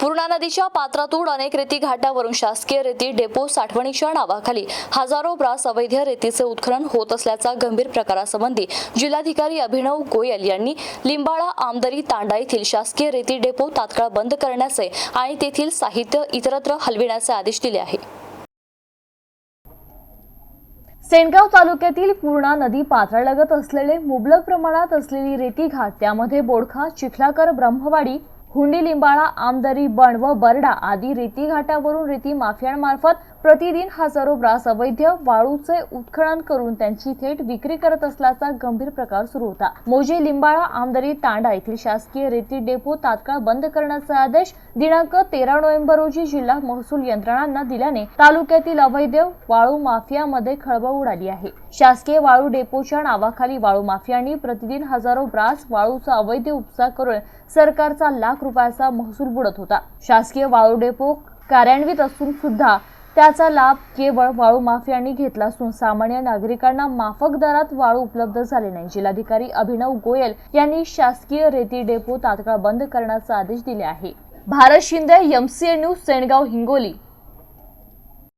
पूर्णा नदीच्या पात्रातून अनेक रेती घाटावरून शासकीय रेती डेपो साठवणीच्या नावाखाली हजारो ब्रास अवैध रेतीचे उत्खनन होत असल्याचा गंभीर प्रकारासंबंधी जिल्हाधिकारी अभिनव गोयल यांनी लिंबाळा आमदरी तांडा येथील शासकीय रेती डेपो तात्काळ बंद करण्याचे आणि तेथील साहित्य इतरत्र हलविण्याचे आदेश दिले आहे सेनगाव तालुक्यातील पूर्णा नदी पात्रालगत असलेले मुबलक प्रमाणात असलेली रेती घाट त्यामध्ये बोडखा चिखलाकर ब्रह्मवाडी हुंडी लिंबाळा आमदरी बण व बरडा आदी रेती घाटावरून रेती माफियांमार्फत प्रतिदिन हजारो ब्रास अवैध वाळूचे उत्खनन करून त्यांची थेट विक्री करत असल्याचा गंभीर प्रकार सुरू होता. मोजे लिंबाळा आमदरी तांडा येथील शासकीय रेती डेपो तात्काळ बंद करण्याचा आदेश दिनांक तेरा नोव्हेंबर रोजी जिल्हा महसूल यंत्रणांना दिल्याने तालुक्यातील अवैध वाळू माफियामध्ये खळबळ उडाली आहे. शासकीय वाळू डेपोच्या नावाखाली वाळू माफियांनी प्रतिदिन हजारो ब्रास वाळूचा अवैध उपसा करून सरकारचा लाख रुपयाचा महसूल बुडत होता. शासकीय वाळू डेपो कार्यान्वित असून सुद्धा त्याचा लाभ केवळ वाळू माफियांनी घेतला असून सामान्य नागरिकांना माफक दरात वाळू उपलब्ध झाले नाही. जिल्हाधिकारी अभिनव गोयल यांनी शासकीय रेती डेपो तात्काळ बंद करण्याचा आदेश दिले आहे. Bharat Shinde MCA news Sengaon Hingoli.